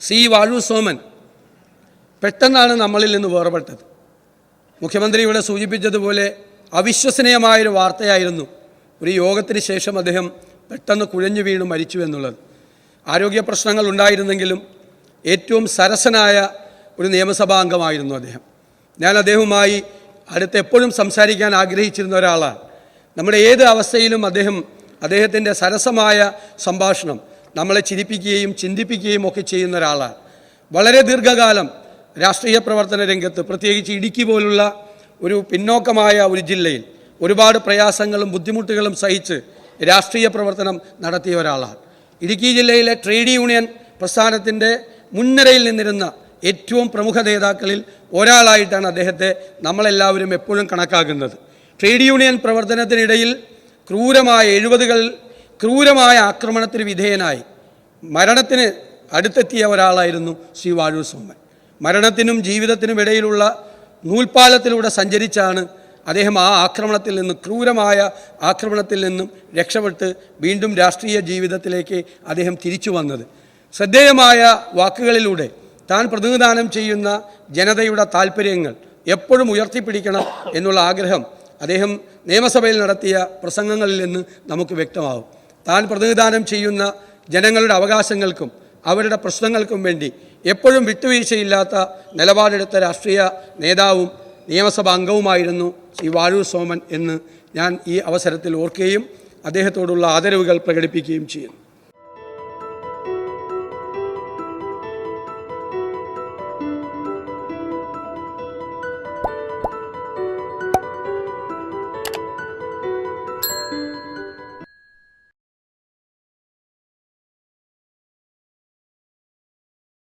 C വാഴു Soman പെട്ടെന്നാണ് നമ്മളിൽ നിന്ന് വേർപെട്ടത്. മുഖ്യമന്ത്രി ഇവിടെ സൂചിപ്പിച്ചതുപോലെ അവിശ്വസനീയമായൊരു വാർത്തയായിരുന്നു ഒരു യോഗത്തിന് ശേഷം അദ്ദേഹം പെട്ടെന്ന് കുഴഞ്ഞു വീണ് മരിച്ചു എന്നുള്ളത്. ആരോഗ്യ പ്രശ്നങ്ങൾ ഉണ്ടായിരുന്നെങ്കിലും ഏറ്റവും സരസനായ ഒരു നിയമസഭാ അംഗമായിരുന്നു അദ്ദേഹം. ഞാൻ അദ്ദേഹവുമായി അടുത്ത് എപ്പോഴും സംസാരിക്കാൻ ആഗ്രഹിച്ചിരുന്ന ഒരാളാണ്. നമ്മുടെ ഏത് അവസ്ഥയിലും അദ്ദേഹം അദ്ദേഹത്തിന്റെ സരസമായ സംഭാഷണം നമ്മളെ ചിരിപ്പിക്കുകയും ചിന്തിപ്പിക്കുകയും ഒക്കെ ചെയ്യുന്ന ഒരാളാണ്. വളരെ ദീർഘകാലം രാഷ്ട്രീയ പ്രവർത്തന രംഗത്ത് പ്രത്യേകിച്ച് ഇടുക്കി പോലുള്ള ഒരു പിന്നോക്കമായ ഒരു ജില്ലയിൽ ഒരുപാട് പ്രയാസങ്ങളും ബുദ്ധിമുട്ടുകളും സഹിച്ച് രാഷ്ട്രീയ പ്രവർത്തനം നടത്തിയ ഒരാളാണ്. ഇടുക്കി ജില്ലയിലെ ട്രേഡ് യൂണിയൻ പ്രസ്ഥാനത്തിന്റെ മുൻനിരയിൽ നിന്നിരുന്ന ഏറ്റവും പ്രമുഖ നേതാക്കളിൽ ഒരാളായിട്ടാണ് അദ്ദേഹത്തെ നമ്മളെല്ലാവരും എപ്പോഴും കണക്കാക്കുന്നത്. ട്രേഡ് യൂണിയൻ പ്രവർത്തനത്തിനിടയിൽ ക്രൂരമായ എഴുപതുകൾ ക്രൂരമായ ആക്രമണത്തിന് വിധേയനായി. മരണത്തിന് അടുത്തെത്തിയ ഒരാളായിരുന്നു ശ്രീ വാഴൂർ സോമൻ. മരണത്തിനും ജീവിതത്തിനും ഇടയിലുള്ള നൂൽപ്പാലത്തിലൂടെ സഞ്ചരിച്ചാണ് അദ്ദേഹം ആ ആക്രമണത്തിൽ നിന്നും ക്രൂരമായ ആക്രമണത്തിൽ നിന്നും രക്ഷപ്പെട്ട് വീണ്ടും രാഷ്ട്രീയ ജീവിതത്തിലേക്ക് അദ്ദേഹം തിരിച്ചു വന്നത്. ശ്രദ്ധേയമായ വാക്കുകളിലൂടെ താൻ പ്രതിനിധാനം ചെയ്യുന്ന ജനതയുടെ താല്പര്യങ്ങൾ എപ്പോഴും ഉയർത്തിപ്പിടിക്കണം എന്നുള്ള ആഗ്രഹം അദ്ദേഹം നിയമസഭയിൽ നടത്തിയ പ്രസംഗങ്ങളിൽ നിന്ന് നമുക്ക് വ്യക്തമാവും താൻ പ്രതിനിധാനം ചെയ്യുന്ന ജനങ്ങളുടെ അവകാശങ്ങൾക്കും അവരുടെ പ്രശ്നങ്ങൾക്കും വേണ്ടി എപ്പോഴും വിട്ടുവീഴ്ചയില്ലാത്ത നിലപാടെടുത്ത രാഷ്ട്രീയ നേതാവും നിയമസഭാ അംഗവുമായിരുന്നു ശ്രീ വാഴൂർ സോമൻ എന്ന് ഞാൻ ഈ അവസരത്തിൽ ഓർക്കുകയും അദ്ദേഹത്തോടുള്ള ആദരവുകൾ പ്രകടിപ്പിക്കുകയും ചെയ്യുന്നു.